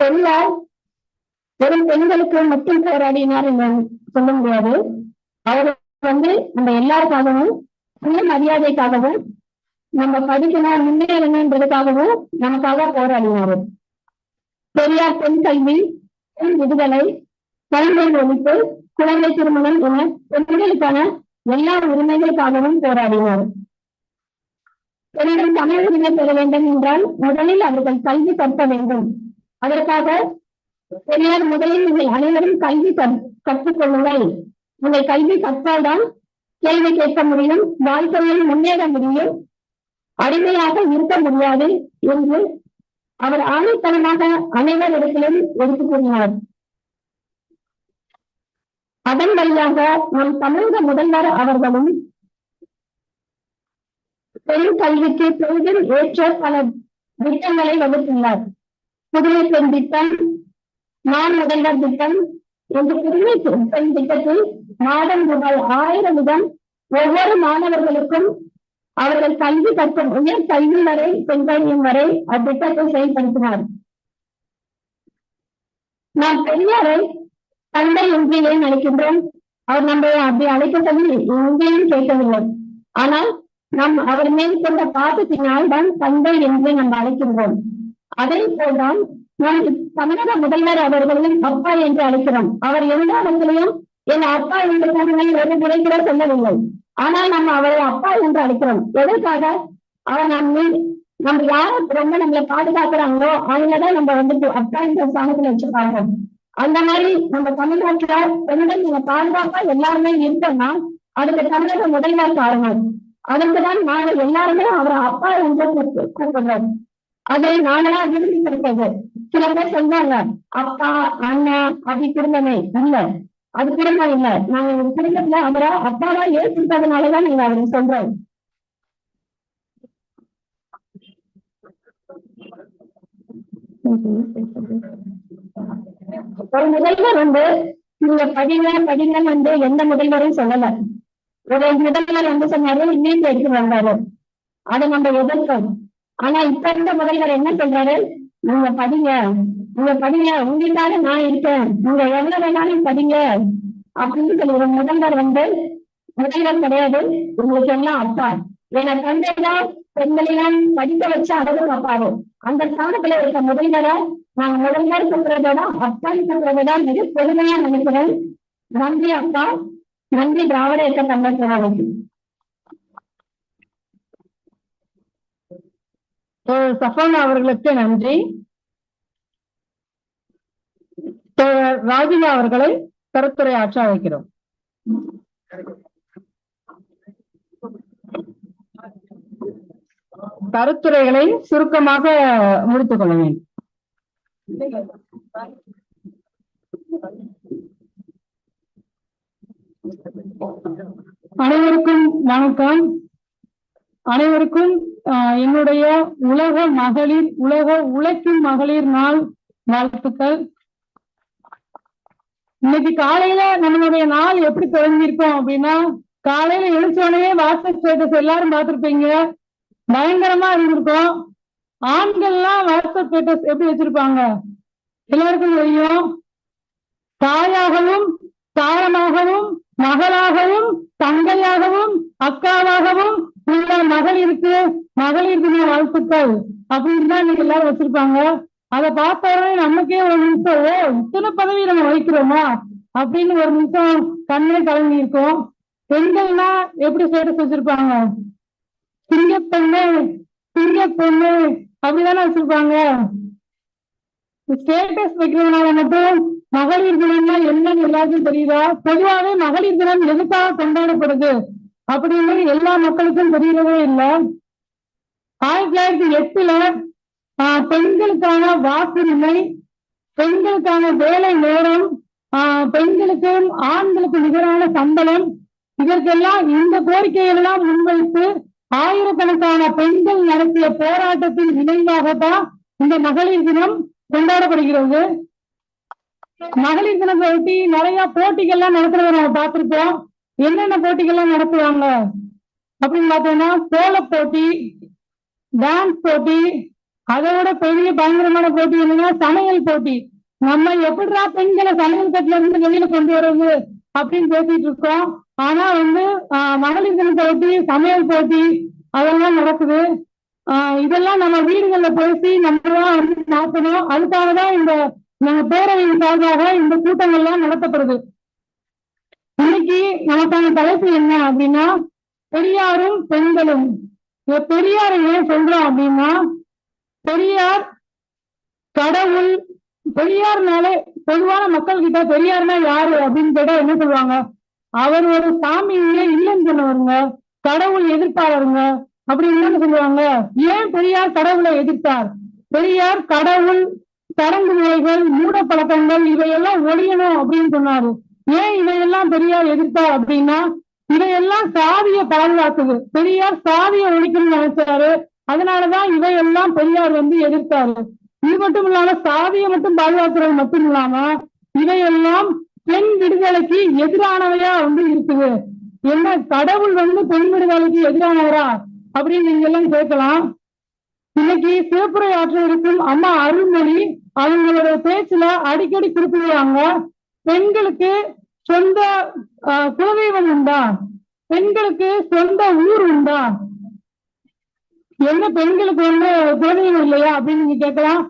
பெண்ணால் வெறும் பெண்களுக்கு மட்டும் போராடினார் என்று சொல்ல முடியாது அவர் வந்து நம்ம எல்லாருக்காகவும் சுய மரியாதைக்காகவும் நம்ம படிக்கணும் முன்னேறணுன்றதுக்காகவும் நமக்காக போராடினாரு. பெரியார் பெண் கல்வி பெண் விடுதலை குழந்தை ஒழிப்பு குழந்தை திருமணம் என பெண்களுக்கான எல்லா உரிமைகளுக்காகவும் போராடினார். பெண்கள் தமிழ் உரிமை பெற வேண்டும் என்றால் முதலில் அவர்கள் கல்வி கற்க வேண்டும். அதற்காக பெரியார் முதலில் நீங்கள் அனைவரும் கல்வி கற்- கற்றுக்கொள்ளுங்கள். உங்கள் கல்வி கற்றால்தான் கேள்வி கேட்க முடியும் வாழ்க்கையில் முன்னேற முடியும் அடிமையாக இருக்க முடியாது என்று அவர் ஆணைத்தனமாக அனைவரிடத்திலும் எடுத்து கூறினார் அதன் வழியாக நம் தமிழக முதல்வர் அவர்களும் பெரும் கல்விக்கு பெரிதும் ஏற்ற பல திட்டங்களை வகுத்துள்ளார். புதுமை பெண் திட்டம் நான் முதல்வர் திட்டம் என்று புதுமை பெண் திட்டத்தில் மாதம் ரூபாய் ஆயிரம் வீதம் ஒவ்வொரு மாணவர்களுக்கும் அவர்கள் கல்வி கற்கும் உயர் கல்வி வரை பெண்களின் வரை அத்திட்டத்தை செயல்படுத்தினார். நாம் பெரியாரை தந்தை என்று ஏன் அழைக்கின்றோம்? அவர் நம்மை அப்படி அழைக்கப்பது எங்கேயும் கேட்கவில்லை. ஆனால் நம் அவர் மேல் கொண்ட பாசத்தினால் தான் தந்தை என்று நாம் அழைக்கின்றோம். அதே போல்தான் நாம் தமிழக முதல்வர் அவர்களையும் அப்பா என்று அழைக்கிறோம். அவர் எல்லா இடத்திலையும் என் அப்பா என்று கூறினை ஒரு முறை கூட சொல்லவில்லை. ஆனால் நம்ம அவரை அப்பா என்று அழைக்கிறோம். எதற்காக? அவர் நம் நம்ம யாரை ரொம்ப நம்மளை பாதுகாக்கிறாங்களோ அவங்களதான் நம்ம வந்துட்டு அப்பா என்ற சாணத்துல வச்சிருக்காங்க. அந்த மாதிரி நம்ம தமிழ்நாட்டுல பெண்கள் நீங்க பாதுகாப்பா எல்லாருமே இருக்கோம்னா அதுக்கு தமிழக முதல்வர் காரணம் அதற்குதான் நாங்கள் எல்லாருமே அவரை அப்பா என்று கூப்பிடுறோம். அதை நாங்களா விரும்பி இருக்கிறது சில பேர் சொல்றாங்க அப்பா அண்ணா அப்படி குடும்பமே இல்ல. அது குடும்பம் இல்ல. நாங்க எங்க குடும்பத்துல அவரை அப்பாவா ஏற்றுக்கிட்டதுனாலதான் நீங்க அவரை சொல்றோம். ஒரு முதல்வர் வந்து நீங்க படிங்க படிங்க வந்து எந்த முதல்வரும் சொல்லல. ஒரு முதல்வர் வந்து சொன்னாரு இன்னும் எடுத்து வந்தாரு. அதை நம்ம எதிர்க்கணும் ஆனா இப்ப இருந்த முதல்வர் என்ன சொல்றாரு? நீங்க படிங்க. நீங்க படிங்க. உங்களால நான் இருக்கேன். நீங்க எவ்வளவு வேணாலும் படிங்க. அப்படின்னு சொல்லி ஒரு முதல்வர் வந்து முதல்வர் கிடையாது. உங்களுக்கு எல்லாம் அப்பா? என தந்தை தான் பெண்களெல்லாம் படிக்க வச்சு அழகு பார்ப்பாரு அந்த ஸ்தானத்துல இருக்க முதல்வரை நான் முதல்வர் சொல்றதோட அப்பான்னு சொல்றதோட மிக பெருமையா நினைக்கிறேன். நன்றி அப்பா. நன்றி திராவிட இயக்க தமிழர் சஃபானா அவர்களுக்கு நன்றி. தோழர் ராஜிகா அவர்களை கருத்துரை ஆற்ற வைக்கிறோம் கருத்துரைகளை சுருக்கமாக முடித்துக் கொள்ள வேண்டும். அனைவருக்கும் வணக்கம். அனைவருக்கும் என்னுடைய உலக மகளிர் உலக உழைக்கும் மகளிர் நாள் வாழ்த்துக்கள். இன்னைக்கு காலையில நம்மளுடைய நாள் எப்படி தொடங்கியிருக்கோம் அப்படின்னா காலையில எழுச்சோடனே வாட்ஸ்அப் ஸ்டேட்டஸ் எல்லாரும் பார்த்திருப்பீங்க. பயங்கரமா இருந்திருக்கும். ஆண்கள்லாம் வாட்ஸ்அப் ஸ்டேட்டஸ் எப்படி வச்சிருப்பாங்க? எல்லாருக்கும் தெரியும். தாயாகவும் தாரமாகவும் மகளாகவும் தங்கையாகவும் அக்காவாகவும் உள்ள மகளிருக்கு மகளிர் தின வாழ்த்துக்கள் அப்படின்னு தான் நீங்க எல்லாரும் வச்சிருப்பாங்க. அதை பார்த்தாலே நமக்கே ஒரு நிமிஷம் ஓ இத்தனை பதவி நம்ம வகிக்கிறோமா? அப்படின்னு ஒரு நிமிஷம் கண்ணே கலங்கி இருக்கும். பெண்கள்னா எப்படி ஸ்டேட்டஸ் வச்சிருப்பாங்க? சிங்கப்பெண்ணு சிங்கப்பெண்ணு அப்படிதானே வச்சிருப்பாங்க. ஸ்டேட்டஸ் வைக்கிறதுனால மட்டும் மகளிர் தினம்னா என்னன்னு எல்லாருக்கும் தெரியுதா? பொதுவாகவே மகளிர் தினம் எதுக்காக கொண்டாடப்படுது? அப்படின்னு எல்லா மக்களுக்கும் தெரியவே இல்லை. ஆயிரத்தி தொள்ளாயிரத்தி எட்டுல ஆஹ், பெண்களுக்கான வாக்குரிமை பெண்களுக்கான வேலை நேரம் ஆஹ், பெண்களுக்கு ஆண்களுக்கு நிகரான சம்பளம் இதற்கெல்லாம் இந்த கோரிக்கைகள் எல்லாம் முன்வைத்து ஆயிரக்கணக்கான பெண்கள் நடத்திய போராட்டத்தின் நினைவாகத்தான் இந்த மகளிர் தினம் கொண்டாடப்படுகிறது. மகளிர் தினத்தை ஒட்டி நிறைய போட்டிகள்லாம் நடத்துறத நம்ம பார்த்திருக்கோம் என்னென்ன போட்டிகள்லாம் நடத்துவாங்க? அப்படின்னு பார்த்தோம்னா கோல போட்டி டான்ஸ் போட்டி அதை விட பெரிய பயங்கரமான போட்டி என்னன்னா சமையல் போட்டி. நம்ம எப்படிடா பெண்களை சமையல் கட்டுல இருந்து வெளியில கொண்டு வர்றது அப்படின்னு பேசிட்டு இருக்கோம். ஆனா வந்து மகளிர் தின போட்டி சமையல் போட்டி அதெல்லாம் நடக்குது. இதெல்லாம் நம்ம வீடுகள்ல பேசி நம்ம வந்து நடத்தணும் அதுக்காக தான் இந்த பேரவையின் சார்பாக இந்த கூட்டங்கள்லாம் நடத்தப்படுது. இன்னைக்கு நமக்கான தலைப்பு என்ன அப்படின்னா பெரியாரும் பெண்களும். பெரியார் பெரியாரை ஏன் சொல்றோம் அப்படின்னா பெரியார் கடவுள் பெரியார்னாலே பொதுவான மக்கள் கிட்ட பெரியார்னா யாரு அப்படின்னு கேட்டா என்ன சொல்லுவாங்க? அவர் ஒரு சாமியே இல்லைன்னு சொன்னவருங்க கடவுள் எதிர்ப்பாளருங்க அப்படின்னு இல்லைன்னு சொல்லுவாங்க. ஏன் பெரியார் கடவுளை எதிர்த்தார்? பெரியார் கடவுள் சடங்கு முறைகள் மூட பழக்கங்கள் இவையெல்லாம் ஒழியணும் அப்படின்னு சொன்னாரு. ஏன் இதையெல்லாம் பெரியார் எதிர்த்தார் அப்படின்னா இதையெல்லாம் சாதிய பாதுகாக்குது பெரியார் சாதிய ஒழிக்கணும்னு நினைச்சாரு. அதனாலதான் இதையெல்லாம் பெரியார் வந்து எதிர்த்தாரு. இது மட்டும் இல்லாம சாதியை மட்டும் பாதுகாக்கிறது மட்டும் இல்லாம இவையெல்லாம் பெண் விடுதலைக்கு எதிரானவையா வந்து இருக்குது. என்ன கடவுள் வந்து பெண் விடுதலைக்கு எதிரானவரா? அப்படின்னு நீங்க எல்லாம் கேட்கலாம். இன்னைக்கு சிவப்புரை ஆற்ற இருக்கும் அம்மா அருள்மொழி அவங்களோட பேச்சுல அடிக்கடி குறிப்பிடுவாங்க பெண்களுக்கு சொந்த ஆஹ், குலதெய்வம் உண்டா? பெண்களுக்கு சொந்த ஊர் உண்டா? என்ன பெண்களுக்கு வந்து குலதெய்வம் இல்லையா? அப்படின்னு நீங்க கேட்கலாம்.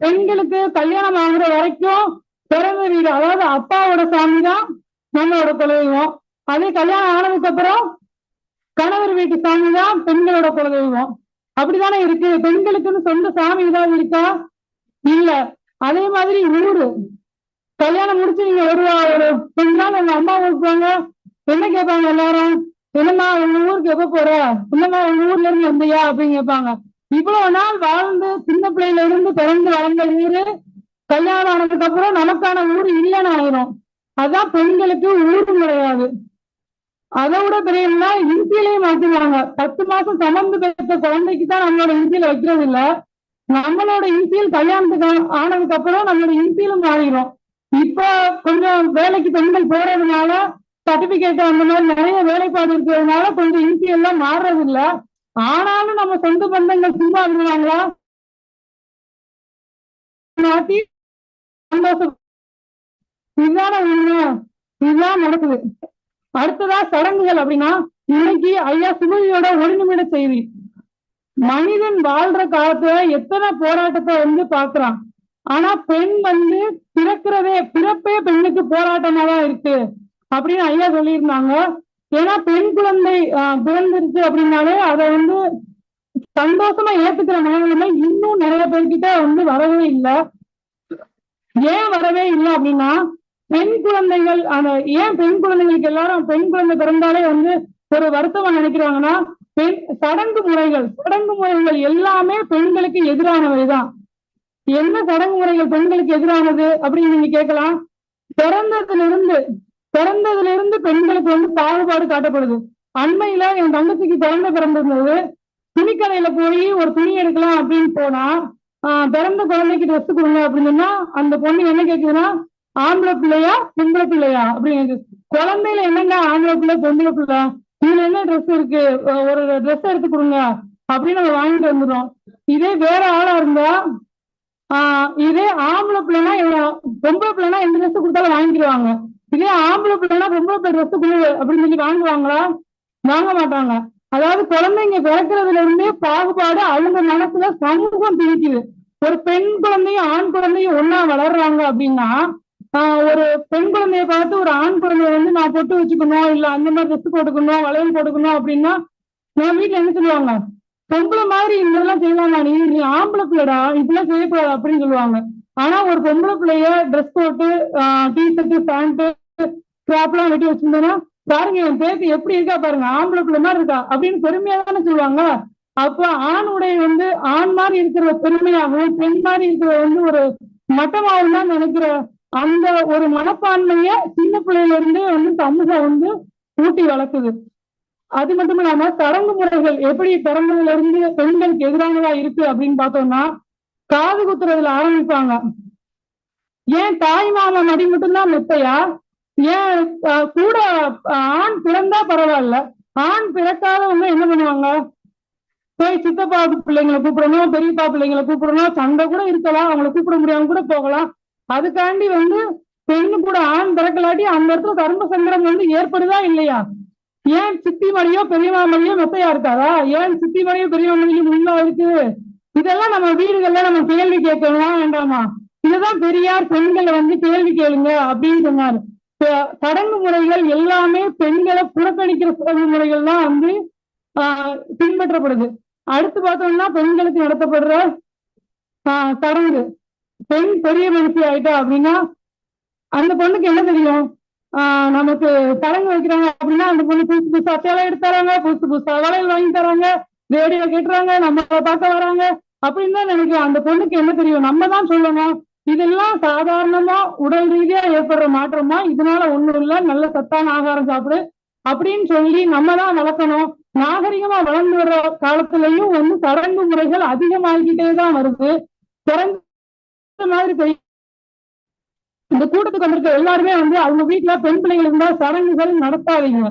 பெண்களுக்கு கல்யாணம் ஆகுற வரைக்கும் பிறந்த வீடு அதாவது அப்பாவோட சாமி தான் நம்மளோட குலதெய்வம். அதே கல்யாணம் ஆனதுக்கு அப்புறம் கணவர் வீட்டு சாமி தான் பெண்களோட குலதெய்வம். அப்படித்தானே இருக்கு? பெண்களுக்குன்னு சொந்த சாமி ஏதாவது இருக்கா? இல்ல. அதே மாதிரி ஊரு. கல்யாணம் முடிச்சு நீங்க ஒரு ஒரு கொஞ்ச நாள் உங்க அம்மா ஊருக்கு போங்க. என்ன கேட்பாங்க எல்லாரும்? என்னம்மா உங்க ஊருக்கு எப்ப போற? என்னம்மா உங்க ஊர்ல இருந்து வந்தியா? அப்படின்னு கேட்பாங்க. இவ்வளவு நாள் வாழ்ந்து சின்ன பிள்ளையில இருந்து பிறந்து வளர்ந்த ஊரு கல்யாணம் ஆனதுக்கு அப்புறம் நமக்கான ஊர் இல்லைன்னு ஆயிரும் அதான் பெண்களுக்கு ஊரும் கிடையாது. அதை விட பெரியன்னா இன்சியலே மாத்திடுவாங்க பத்து மாசம் சமந்து பெற்ற குழந்தைக்கு தான் நம்மளோட இந்தியில வைக்கிறது இல்ல நம்மளோட இந்தியில் கல்யாணத்துக்கு ஆனதுக்கு அப்புறம் நம்மளோட இந்தியிலும் மாறிடும் இப்ப கொஞ்சம் வேலைக்கு பெண்கள் போறதுனால சர்டிபிகேட் அந்த மாதிரி நிறைய வேலைப்பாடு இருக்கிறதுனால கொஞ்சம் இன்சியல் எல்லாம் மாறுறது இல்ல ஆனாலும் நம்ம சொந்த பந்தங்கள் சும்மா இருந்தாங்களா? மாத்தி சந்தோஷம். உண்மை. இதுதான் நடக்குது. அடுத்ததா சடங்குகள் அப்படின்னா இன்னைக்கு ஐயா சுமதியோட ஒரு நிமிட செய்தி. மனிதன் வாழ்ற காலத்துல எத்தனை போராட்டத்தை வந்து பாக்குறான் ஆனா பெண் வந்து பிறக்கிறதே பிறப்பே பெண்ணுக்கு போராட்டமா தான் இருக்கு அப்படின்னு ஐயா சொல்லியிருந்தாங்க. ஏன்னா பெண் குழந்தை ஆஹ், பிறந்துருச்சு அப்படின்னாலே அதை வந்து சந்தோஷமா ஏத்துக்கிற மனநிலைமை இன்னும் நிறைய பேர்கிட்ட வந்து வரவே இல்லை. ஏன் வரவே இல்லை அப்படின்னா பெண் குழந்தைகள் அந்த ஏன் பெண் குழந்தைகளுக்கு எல்லாரும் பெண் குழந்தை பிறந்தாலே வந்து ஒரு வருத்தமா நினைக்கிறாங்கன்னா பெண் சடங்கு முறைகள் சடங்கு முறைகள் எல்லாமே பெண்களுக்கு எதிரானவை தான் என்ன சடங்கு முறைகள் பெண்களுக்கு எதிரானது அப்படின்னு நீங்க கேட்கலாம். பிறந்ததுல இருந்து பிறந்ததுல இருந்து பெண்களுக்கு வந்து பாகுபாடு காட்டப்படுது. அண்மையில என் தங்கச்சிக்கு குழந்தை பிறந்திருந்தது. துணிக்கடையில போய் ஒரு துணி எடுக்கலாம் அப்படின்னு போனா ஆஹ் பிறந்த குழந்தைக்கு ட்ரெஸ் கொடுங்க அப்படின்னு சொன்னா அந்த பொண்ணு என்ன கேக்குதுன்னா ஆம்பளை பிள்ளையா பொம்பளை பிள்ளையா? அப்படின்னு குழந்தையில என்னங்க ஆம்பளை பிள்ளை பொம்பளை பிள்ளை? இதுல என்ன ட்ரெஸ் இருக்கு? ஒரு ட்ரெஸ் எடுத்து கொடுங்க அப்படின்னு நம்ம வாங்கிட்டு வந்துடும் இதே வேற ஆளா இருந்தா இதே ஆம்பளை பிள்ளைனா இவன் பொம்பளை பிள்ளைனா எந்த ட்ரெஸ் கொடுத்தாலும் வாங்கிடுவாங்க இதே ஆம்பளை பிள்ளைனா பொம்பளை பிள்ளை ட்ரெஸ் கொடு அப்படின்னு சொல்லி வாங்குவாங்களா? வாங்க மாட்டாங்க. அதாவது குழந்தைங்க பிறக்கிறதுல இருந்தே பாகுபாடு அவங்க மனசுல சமூகம் திணிக்குது ஒரு பெண் குழந்தையும் ஆண் குழந்தையும் ஒன்னா வளர்றாங்க அப்படின்னா ஆஹ் ஒரு பெண் குழந்தைய பார்த்து ஒரு ஆண் குழந்தைய வந்து நான் பொட்டு வச்சுக்கணும் இல்ல அந்த மாதிரி ட்ரெஸ் போட்டுக்கணும் வளையல் போட்டுக்கணும் அப்படின்னா என் வீட்டுல என்ன சொல்லுவாங்க? பொம்பளை மாதிரி இதெல்லாம் செய்யலாமா நீ நீ ஆம்பளை பிள்ளைடா இதெல்லாம் செய்யக்கூடாது அப்படின்னு சொல்லுவாங்க. ஆனா ஒரு பொம்பளை பிள்ளைய ட்ரெஸ் போட்டு டிஷர்ட் பேண்ட் கிராப் எல்லாம் வெட்டி வச்சிருந்தேன்னா பாருங்க என் பேத்தி எப்படி இருக்கா பாருங்க. ஆம்பளை பிள்ளை மாதிரி இருக்கா அப்படின்னு பெருமையா தானே சொல்லுவாங்க. அப்ப ஆணுடைய வந்து ஆண் மாதிரி இருக்கிற பெருமையாகவும் பெண் மாதிரி இருக்கிற வந்து ஒரு மட்டமாகவும் தான் நினைக்கிற அந்த ஒரு மனப்பான்மைய சின்ன பிள்ளையில இருந்தே வந்து தமிழ வந்து ஊட்டி வளர்க்குது. அது மட்டும் இல்லாம சடங்கு முறைகள் எப்படி தரங்குல இருந்து பெண்களுக்கு எதிரானதா இருக்கு அப்படின்னு பார்த்தோம்னா காது குத்துறதுல ஆரம்பிப்பாங்க. ஏன் தாய் மாமன் மடி மட்டும்தான் மெத்தையா? ஏன் கூட ஆண் பிறந்தா பரவாயில்ல. ஆண் பிறக்காதவங்க என்ன பண்ணுவாங்க? போய் சித்தப்பா பிள்ளைங்களை கூப்பிடணும் பெரியப்பா பிள்ளைங்களை கூப்பிடணும் சண்டை கூட இருக்கலாம் அவங்களை கூப்பிட முடியாம கூட போகலாம். அதுக்காண்டி வந்து பெண்ணு கூட ஆண் பிறக்கலாட்டி அந்த இடத்துல தர்ம சங்கடம் வந்து ஏற்படுதா இல்லையா? ஏன் சித்தி மணியோ பெரியமா மணியோ மெத்தையா இருக்காதா? ஏன் சித்தி மணியோ பெரியமா மணியோ முன்னா இருக்கு? இதெல்லாம் நம்ம வீடுகள்ல நம்ம கேள்வி கேட்கணுமா வேண்டாமா? இதுதான் பெரியார் பெண்களை வந்து கேள்வி கேளுங்க அப்படின்னு சொன்னாரு. சடங்கு முறைகள் எல்லாமே பெண்களை புறக்கணிக்கிற சடங்கு முறைகள் தான் வந்து ஆஹ் பின்பற்றப்படுது. அடுத்து பார்த்தோம்னா பெண்களுக்கு நடத்தப்படுற ஆஹ் சடங்கு. பெண் பெரிய மனுஷி ஆயிட்டா அப்படின்னா அந்த பொண்ணுக்கு என்ன தெரியும்? நமக்கு சடங்கு வைக்கிறாங்க அப்படின்னா அந்த பொண்ணு புதுசு புதுசா சேலை எடுத்து தராங்க புதுசு புதுசா வளையல் வாங்கி தராங்க ரேடியோ கேட்டுறாங்க நம்ம பார்க்க வராங்க அப்படின்னு தான் நினைக்கிறோம். அந்த பொண்ணுக்கு என்ன தெரியும்? நம்ம தான் சொல்லணும். இதெல்லாம் சாதாரணமா உடல் ரீதியா ஏற்படுற மாற்றமா இதனால ஒண்ணும் இல்ல நல்ல சத்தான ஆகாரம் சாப்பிடு அப்படின்னு சொல்லி நம்ம தான் வளர்க்கணும். நாகரிகமா வளர்ந்து வர்ற காலத்திலயும் வந்து சடங்கு முறைகள் அதிகமாகிக்கிட்டே தான் வருது. மாதிரி பெரிய இந்த கூட்டத்துக்கு வந்திருக்க எல்லாருமே வந்து அவங்க வீட்டுல பெண் பிள்ளைகள் இருந்தா சடங்குகள் நடத்தாதீங்க.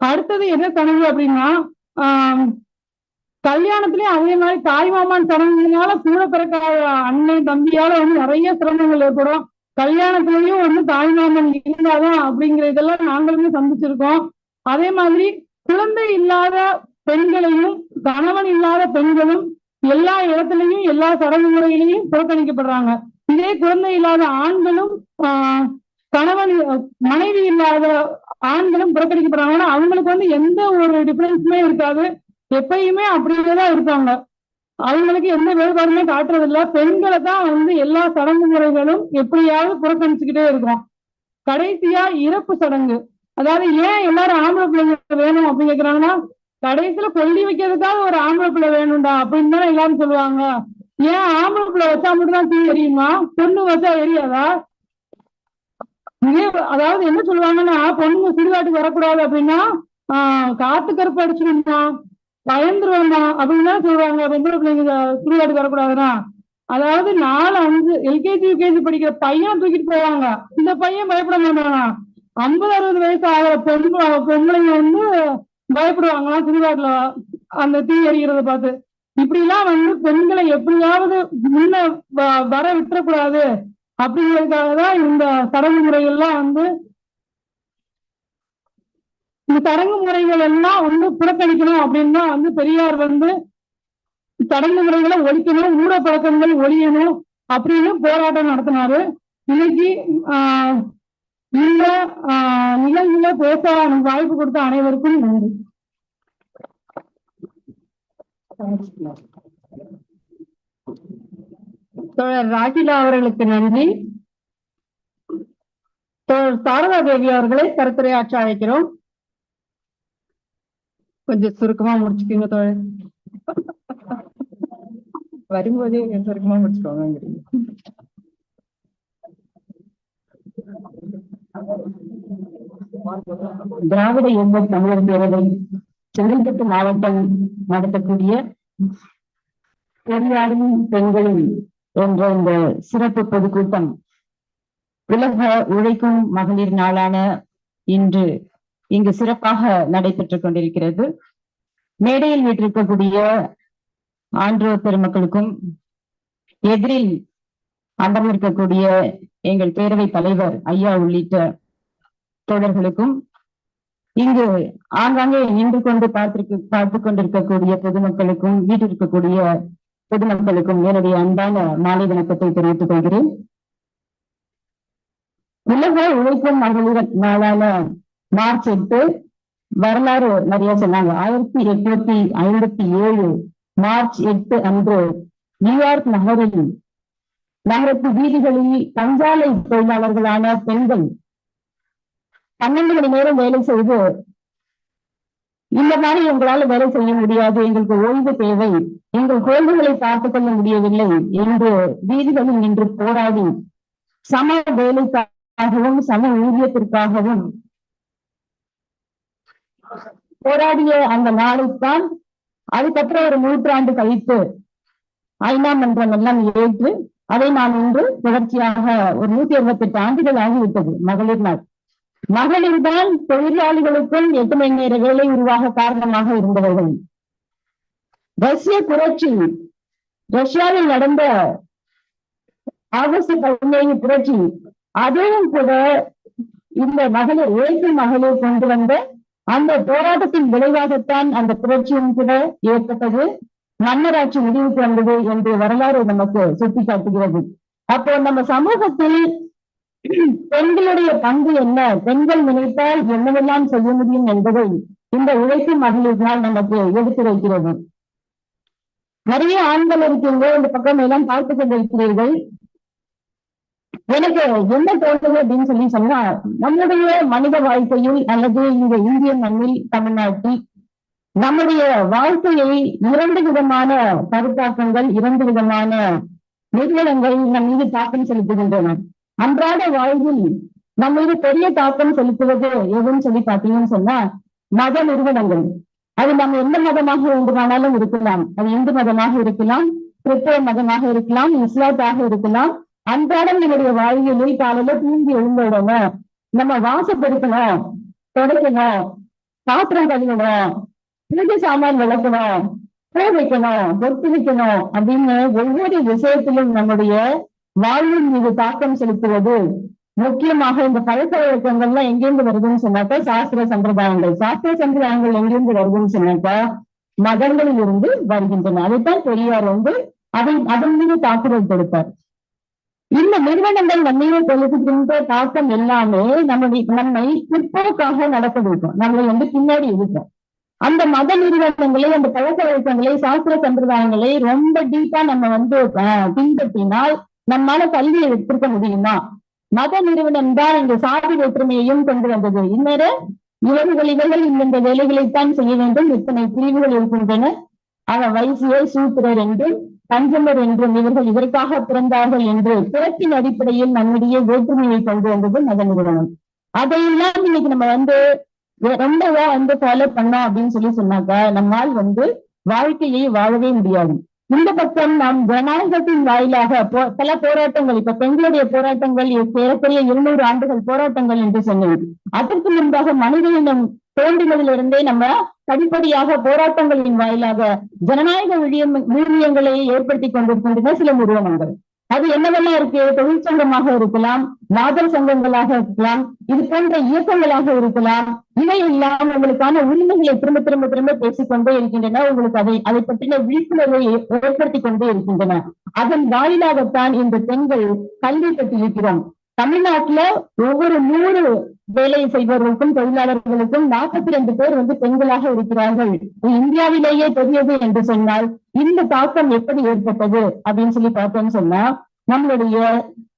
அடுத்தது என்ன சடங்கு அப்படின்னா ஆஹ் கல்யாணத்திலயும் அதே மாதிரி தாய் மாமான் சடங்குனால கூட பிறக்காத அண்ணன் தம்பியால வந்து நிறைய சிரமங்கள் ஏற்படும். கல்யாணத்திலயும் வந்து தாய் மாமன் இருந்தாதான் அப்படிங்கிற இதெல்லாம் நாங்களுமே சந்திச்சிருக்கோம். அதே மாதிரி குழந்தை இல்லாத பெண்களையும் கணவன் இல்லாத பெண்களும் எல்லா இடத்துலயும் எல்லா சடங்கு முறையிலையும் புறக்கணிக்கப்படுறாங்க. இதே குழந்தை இல்லாத ஆண்களும் ஆஹ் கணவன் மனைவி இல்லாத ஆண்களும் புறக்கணிக்கப்படுறாங்கன்னா அவங்களுக்கு வந்து எந்த ஒரு டிஃபரன்ஸுமே இருக்காது. எப்பயுமே அப்படியேதான் இருப்பாங்க. அவங்களுக்கு எந்த வேறுபாடுமே காட்டுறது இல்ல பெண்களை தான் வந்து எல்லா சடங்கு முறைகளும் எப்படியாவது புறக்கணிச்சுக்கிட்டே இருக்கும் கடைசியா இறப்பு சடங்கு. அதாவது ஏன் எல்லாரும் ஆம்பளை பிள்ளைங்க வேணும் அப்படின்னு கேக்குறாங்கன்னா கடைசியில கொல்லி வைக்கிறதுக்காக ஒரு ஆம்பளை பிள்ளை வேணும்டா அப்படின்னு தானே எல்லாரும் சொல்லுவாங்க. ஏன் ஆம்பளை பிள்ளை வச்சா மட்டும் தான் தீ எரியுமா? பொண்ணு வச்சா எரியாதா? அதாவது என்ன சொல்லுவாங்கன்னா பொண்ணுங்க சுடுகாட்டுக்கு வரக்கூடாது அப்படின்னா ஆஹ் காத்து கருப்பு அடிச்சிடுமா பயந்துருவோம்னா அப்படின்னு தான் சொல்லுவாங்க. பொம்பளை பிள்ளைங்க சுடுகாட்டுக்கு வரக்கூடாதுன்னா. அதாவது நாலு அஞ்சு எல்கேஜி யூகேஜி படிக்கிற பையன் தூக்கிட்டு போவாங்க. இந்த பையன் பயப்பட மாட்டானா? ஐம்பது அறுபது வயசு ஆகிற பொண்ணு பொம்பளைங்க வந்து பயப்படுவாங்களாம் சுடுகாட்டுல. அந்த தீ எரிகிறத பார்த்து. இப்படி எல்லாம் வந்து பெண்களை எப்படியாவது முன்ன வ- வர விட்டுறக்கூடாது. அப்படிங்கிறதுக்காக தான் இந்த சடங்கு முறைகள்லாம் வந்து இந்த சடங்கு முறைகள் எல்லாம் வந்து புறக்கணிக்கணும் அப்படின்னா வந்து பெரியார் வந்து சடங்கு முறைகளை ஒழிக்கணும் ஊட பழக்கங்கள் ஒழியணும் அப்படின்னு போராட்டம் நடத்தினாரு. இன்னைக்கு ஆஹ் இந்த ஆஹ் நிகழ்வுல பேச வாய்ப்பு கொடுத்த அனைவருக்கும் நன்றி. தோழர் ராஜிலா அவர்களுக்கு நன்றி. தோழர் சாரதா தேவி அவர்களை கருத்துரையாற்ற அழைக்கிறோம். கொஞ்சம் சுருக்கமா முடிச்சுக்கோங்க தோழர். வரும்போதே சுருக்கமா முடிச்சுக்கோங்க. திராவிட இயக்க தமிழர் பேரவை. செங்கல்பட்டு மாவட்டம் நடத்தக்கூடிய பெரியாரும் பெண்களும் என்ற இந்த சிறப்பு பொதுக்கூட்டம் உலக உழைக்கும் மகளிர் நாளான இன்று இங்கு சிறப்பாக நடைபெற்றுக் கொண்டிருக்கிறது. மேடையில் வீட்டிருக்கக்கூடிய ஆன்றோர் பெருமக்களுக்கும் எதிரில் அமர்ந்திருக்கக்கூடிய எங்கள் பேரவை தலைவர் ஐயா உள்ளிட்ட தோழர்களுக்கும் இங்கு ஆங்காங்கே நின்று கொண்டு பார்த்திருக்க பார்த்து கொண்டிருக்கக்கூடிய பொதுமக்களுக்கும் வீட்டில் இருக்கக்கூடிய பொதுமக்களுக்கும் என்னுடைய அன்பான மாலை வணக்கத்தை தெரிவித்துக் கொள்கிறேன். உலக உழைக்கும் மகளிர் நாளான மார்ச் எட்டு வரலாறு நிறைய சொன்னாங்க. ஆயிரத்தி எட்நூத்தி ஐம்பத்தி ஏழு மார்ச் எட்டு அன்று நியூயார்க் நகரில் நகரத்து வீதிகளில் பஞ்சாலை தொழிலாளர்களான பெண்கள் பன்னெண்டு மணி நேரம் வேலை செய்து இந்த மாதிரி எங்களால வேலை செய்ய முடியாது எங்களுக்கு ஓய்வு தேவை எங்கள் குழந்தைகளை பார்த்துக் கொள்ள முடியவில்லை என்று வீதிகளில் நின்று போராடி சம வேலைக்காகவும் சம ஊதியத்திற்காகவும் போராடிய அந்த நாளைத்தான் அதுக்கப்புறம் ஒரு நூற்றாண்டு கழித்து ஐநா மன்றம் எல்லாம் ஏற்று அதை நான் இன்று தொடர்ச்சியாக ஒரு நூத்தி அறுபத்தி எட்டு ஆண்டுகள் ஆகிவிட்டது மகளிர் நாள். மகளிர்தான் தொழிலாளிகளுக்கும் எட்டு மணி நேர வேலை உருவாக காரணமாக இருந்தவர்கள். ரஷ்ய புரட்சி ரஷ்யாவில் நடந்த ஆகஸ்ட் பதினேழு புரட்சி அதுவும் கூட இந்த மகளிர் உழைப்பு மகளிர் கொண்டு வந்த அந்த போராட்டத்தின் விளைவாகத்தான் அந்த புரட்சியும் கூட ஏற்பட்டது. மன்னராட்சி முடிவுக்கு வந்தது என்று வரலாறு நமக்கு சுட்டிக்காட்டுகிறது. அப்போ நம்ம சமூகத்தில் பெண்களுடைய பங்கு என்ன? பெண்கள் நினைத்தால் என்னவெல்லாம் செய்ய முடியும் என்பதை இந்த உழைப்பு மகளிர்களால் நமக்கு எடுத்துரைக்கிறது நிறைய ஆண்கள் இருக்கீங்க இந்த பக்கம் எல்லாம் பார்த்து கொண்டிருக்கிறீர்கள் எனக்கு என்ன தோணுது அப்படின்னு சொல்லி சொன்னா நம்முடைய மனித வாழ்க்கையில் அல்லது இந்த இந்திய மண்ணில் தமிழ்நாட்டில் நம்முடைய வாழ்க்கையை இரண்டு விதமான கருத்தாக்கங்கள் இரண்டு விதமான நிறுவனங்கள் நம் மீது தாக்கம் செலுத்துகின்றன. அன்றாட வாழ்வில் நம் மீது பெரிய தாக்கம் செலுத்துவது எதுன்னு சொல்லி பார்த்தீங்கன்னு சொன்னா மத நிறுவனங்கள். அது நம்ம எந்த மதமாக வேண்டுமானாலும் இருக்கலாம். அது இந்து மதமாக இருக்கலாம் கிறிஸ்தவ மதமாக இருக்கலாம் இஸ்லாத்தாக இருக்கலாம். அன்றாடம் நம்முடைய வாழ்வியலில் காலையில தூங்கி எழுந்த நம்ம வாசப்படுத்தணும் தொடக்கணும் பாத்திரம் கழுவணும் பூஜை சாமான் விளக்கணும் பூ வைக்கணும் பொத்து வைக்கணும் அப்படின்னு ஒவ்வொரு விஷயத்திலும் நம்முடைய வாழ்வின் மீது தாக்கம் செலுத்துவது. முக்கியமாக இந்த பழக்க வழக்கங்கள்லாம் எங்கிருந்து வருதுன்னு சொன்னாக்கா சாஸ்திர சம்பிரதாயங்கள். சாஸ்திர சம்பிரதாயங்கள் எங்கிருந்து வருதுன்னு சொன்னாக்கா மதங்களில் இருந்து வருகின்றன. அதைத்தான் பெரியார் வந்து அதை அதன் மீது தாக்குதல் கொடுத்தார் இந்த நிறுவனங்கள் நம்மையே செலுத்துகின்ற தாக்கம் எல்லாமே நம்முடைய நம்மை பிற்போக்காக நடக்க வைக்கும் நம்மளை வந்து பின்னாடி இருக்கும். அந்த மத நிறுவனங்களை அந்த பழக்க வழக்கங்களை சாஸ்திர சம்பிரதாயங்களை ரொம்ப டீப்பா நம்ம வந்து பின்பற்றினால் நம்மால கல்வியை எடுத்திருக்க முடியுமா? மத நிறுவனம் தான் இந்த சாதி வேற்றுமையையும் கொண்டு வந்தது. இந்நேரம் இவர்கள் இவர்கள் இந்தந்த வேலைகளைத்தான் செய்ய வேண்டும். இத்தனை பிரிவுகள் இருக்கின்றன. அவன் வைசியர் சூத்திரர் என்றும் பஞ்சமர் என்றும் இவர்கள் இதற்காக பிறந்தார்கள் என்று பிறப்பின் அடிப்படையில் நம்முடைய வேற்றுமையை கொண்டு வந்தது மத நிறுவனம். அதையெல்லாம் இன்னைக்கு நம்ம வந்து ரொம்பவா வந்து ஃபாலோ பண்ணோம் அப்படின்னு சொல்லி சொன்னாக்கா நம்மால் வந்து வாழ்க்கையை வாழவே முடியாது. இந்த பக்கம் நாம் ஜனநாயகத்தின் வாயிலாக போ- பல போராட்டங்கள் இப்ப பெண்களுடைய போராட்டங்கள் ஏறக்குறைய இருநூறு ஆண்டுகள் போராட்டங்கள் என்று சொன்னேன் அதற்கு முன்பாக மனித இனம் தோன்றினதிலிருந்தே நம்ம படிப்படியாக போராட்டங்களின் வாயிலாக ஜனநாயக விழியம் விழுமியங்களை ஏற்படுத்தி கொண்டிருக்கின்றன சில நிறுவனங்கள் அது என்னவெல்லாம் இருக்கு? தொழிற்சங்கமாக இருக்கலாம் நாதல் சங்கங்களாக இருக்கலாம் இது போன்ற இயக்கங்களாக இருக்கலாம். இவையெல்லாம் உங்களுக்கான உரிமைகளை திரும்ப திரும்ப திரும்ப பேசிக்கொண்டே இருக்கின்றன. உங்களுக்கு அதை அதை பற்றின விழிப்புணர்வை ஏற்படுத்தி ஏற்படுத்திக் கொண்டே இருக்கின்றன. அதன் வாயிலாகத்தான் இந்த பெண்கள் கல்வி பெற்றிருக்கிறோம் தமிழ்நாட்டுல ஒவ்வொரு நூறு வேலை செய்பவர்களுக்கும் தொழிலாளர்களுக்கும் நாற்பத்தி ரெண்டு பேர் வந்து பெண்களாக இருக்கிறார்கள். இந்தியாவிலேயே பெரியது என்று சொன்னால் இந்த தாக்கம் எப்படி ஏற்பட்டது அப்படின்னு சொல்லி பார்த்தோம்னு சொன்னா நம்மளுடைய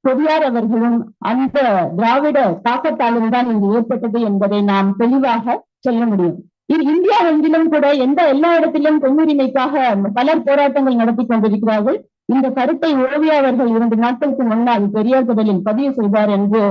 பெரியார் அவர்களும் அந்த திராவிட தாக்கத்தாலும் தான் இங்கு ஏற்பட்டது என்பதை நாம் தெளிவாக சொல்ல முடியும். இது இந்தியா எங்கிலும் கூட எந்த எல்லா இடத்திலும் பெண்ணுரிமைக்காக பலர் போராட்டங்கள் நடத்தி கொண்டிருக்கிறார்கள். இந்த கருத்தை ஓவியாவர்கள் இரண்டு நாட்களுக்கு முன்னால் பெரியார் கடலில் பதிவு செய்தார் என்று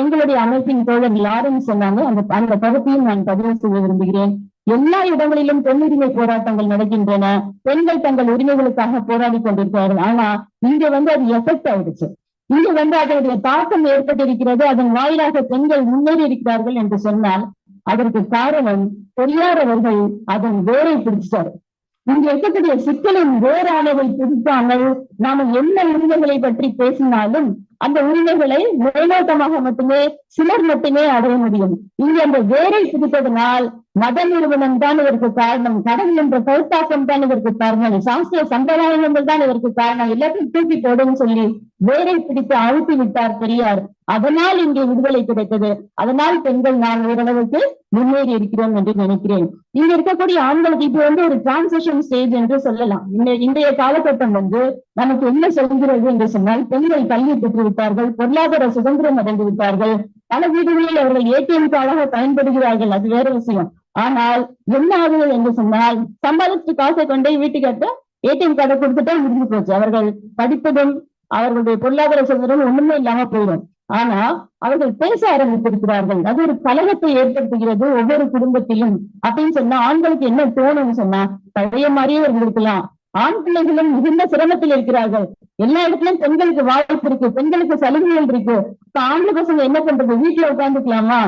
எங்களுடைய அமைப்பின் தோழர் லாரன்ஸ் சொன்னாங்க. அந்த அந்த கருத்தையும் நான் பதிவு செய்ய விரும்புகிறேன். எல்லா இடங்களிலும் பெண்ணுரிமை போராட்டங்கள் நடக்கின்றன. பெண்கள் தங்கள் உரிமைகளுக்காக போராடி கொண்டிருக்கிறார்கள். ஆனா இங்க வந்து அது எஃபெக்ட் ஆயிடுச்சு. இங்க வந்து அதனுடைய தாக்கம் ஏற்பட்டிருக்கிறது. அதன் வாயிலாக பெண்கள் முன்னேறி இருக்கிறார்கள் என்று சொன்னால் அதற்கு காரணம் பெரியார் அவர்கள் அதன் வேரை பிடிச்சிட்டார் இங்க இருக்கக்கூடிய சிக்கலின் வேறானதை பிடிக்காமல் நாம என்ன உரிமைகளை பற்றி பேசினாலும் அந்த உரிமைகளை மேலோட்டமாக மட்டுமே சிலர் மட்டுமே அடைய முடியும். இங்கே அந்த வேரை பிடித்ததனால் மத நிறுவனம் தான் இதற்கு காரணம். கடவுள் என்ற கருத்தாக்கம் தான் இதற்கு காரணம். சாஸ்திர சம்பிரதாயங்கள் தான் இதற்கு காரணம். எல்லாத்தையும் தூக்கி போடுன்னு சொல்லி வேரை பிடித்து அழுத்தி விட்டார் பெரியார். அதனால் இங்கே விடுதலை கிடைத்தது. அதனால் பெண்கள் நான் ஓரளவுக்கு முன்னேறி இருக்கிறோம் என்று நினைக்கிறேன். இங்க இருக்கக்கூடிய ஆண்களுக்கு இப்ப வந்து ஒரு டிரான்சிஷன் ஸ்டேஜ் என்று சொல்லலாம். இன்றைய காலகட்டம் வந்து நமக்கு என்ன சொல்கிறது என்று சொன்னால் பெண்கள் கல்வி பெற்று விட்டார்கள் பொருளாதார சுதந்திரம் அடைந்து விட்டார்கள். பல வீடுகளில் அவர்கள் ஏடிஎம் பயன்படுகிறார்கள் அது வேற விஷயம். ஆனால் என்ன ஆகுது என்று சொன்னால் சம்பாதிச்சு காசை கொண்டே வீட்டுக்கு ஏடிஎம் கார்டை கொடுத்துட்டா முடிஞ்சு போச்சு. அவர்கள் படிப்பதும் அவர்களுடைய பொருளாதார சுதந்திரம் ஒண்ணுமே இல்லாம போயிடும். ஆனா அவர்கள் பேச ஆரம்பித்திருக்கிறார்கள். அது ஒரு கலகத்தை ஏற்படுத்துகிறது ஒவ்வொரு குடும்பத்திலும். அப்படின்னு சொன்னா ஆண்களுக்கு என்ன தோணும்னு சொன்னா பழைய மாதிரியே இருந்திருக்கலாம் ஆண் பிள்ளைகளும் மிகுந்த சிரமத்தில் இருக்கிறார்கள். எல்லா இடத்துலயும் பெண்களுக்கு வாய்ப்பு இருக்கு. பெண்களுக்கு சலுகைகள் இருக்கு. இப்ப ஆம்பளை பசங்க என்ன பண்றது? வீட்டுல உட்காந்துக்கலாமா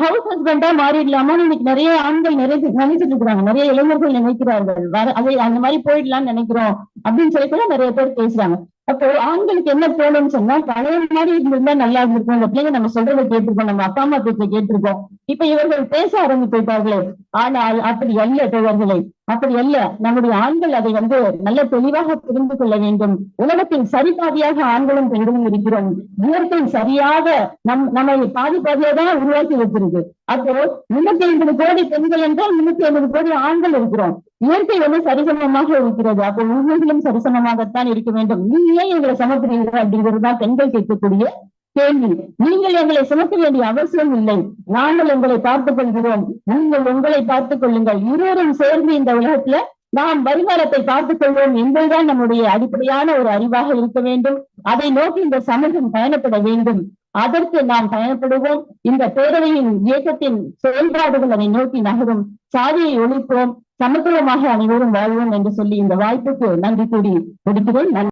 ஹவுஸ் ஹஸ்பண்டா மாறிடலாமா இன்னைக்கு நிறைய ஆண்கள் நிறைய நினைச்சிட்டு இருக்கிறாங்க. நிறைய இளைஞர்கள் நினைக்கிறார்கள். வர அதை அந்த மாதிரி போயிடலாம்னு நினைக்கிறோம் அப்படின்னு சொல்லி கூட நிறைய பேர் பேசுறாங்க. அப்போ ஆண்களுக்கு என்ன போகணும்னு சொன்னா பழைய மாதிரி இருந்திருந்தா நல்லா இருந்திருக்கும். இந்த பிள்ளைங்க நம்ம சொல்றதை கேட்டிருக்கோம் நம்ம அப்பா அம்மா பேச்சை கேட்டிருக்கோம் இப்ப இவர்கள் பேச ஆரம்பித்து விட்டார்களே ஆனால் அப்படி அல்ல தோழர்களே. அப்படி அல்ல. நம்முடைய ஆண்கள் அதை வந்து நல்ல தெளிவாக புரிந்து கொள்ள வேண்டும். உலகத்தில் சரிபாதியாக ஆண்களும் பெண்களும் இருக்கிறோம். இயற்கை சரியாக நம் நம்மை பாதி பாதியாக தான் உருவாக்கி வைத்திருக்கு அப்போ முன்னூத்தி ஐம்பது கோடி பெண்கள் என்றால் முன்னூத்தி ஐம்பது கோடி ஆண்கள் இருக்கிறோம். இயற்கை வந்து சரிசமமாக இருக்கிறது. அப்போ உண்மைகளும் சரிசமமாகத்தான் இருக்க வேண்டும். நீ ஏன் எங்களை சமர்ப்பிக்கிறீர்கள் அப்படிங்கிறது தான் பெண்கள் கேட்கக்கூடிய கேள்வி. நீங்கள் எங்களை சுமக்க வேண்டிய அவசியம் இல்லை. நாங்கள் உங்களை பார்த்துக் கொள்கிறோம். நீங்கள் உங்களை பார்த்துக் கொள்ளுங்கள். இருவரும் சேர்ந்து இந்த உலகத்துல நாம் வருங்காலத்தை பார்த்துக் கொள்வோம் என்பதுதான் நம்முடைய அடிப்படையான ஒரு அறிவாக இருக்க வேண்டும். அதை நோக்கி இந்த சமூகம் பயணப்பட வேண்டும். அதற்கு நாம் பயணப்படுவோம். இந்த பேரவையின் இயக்கத்தின் செயல்பாடுகள் அதை நோக்கி நகரும். சாதியை ஒழிப்போம். சமத்துவமாக அனைவரும் வாழ்வோம் என்று சொல்லி இந்த வாய்ப்புக்கு நன்றி கூறி முடிக்கிறேன்.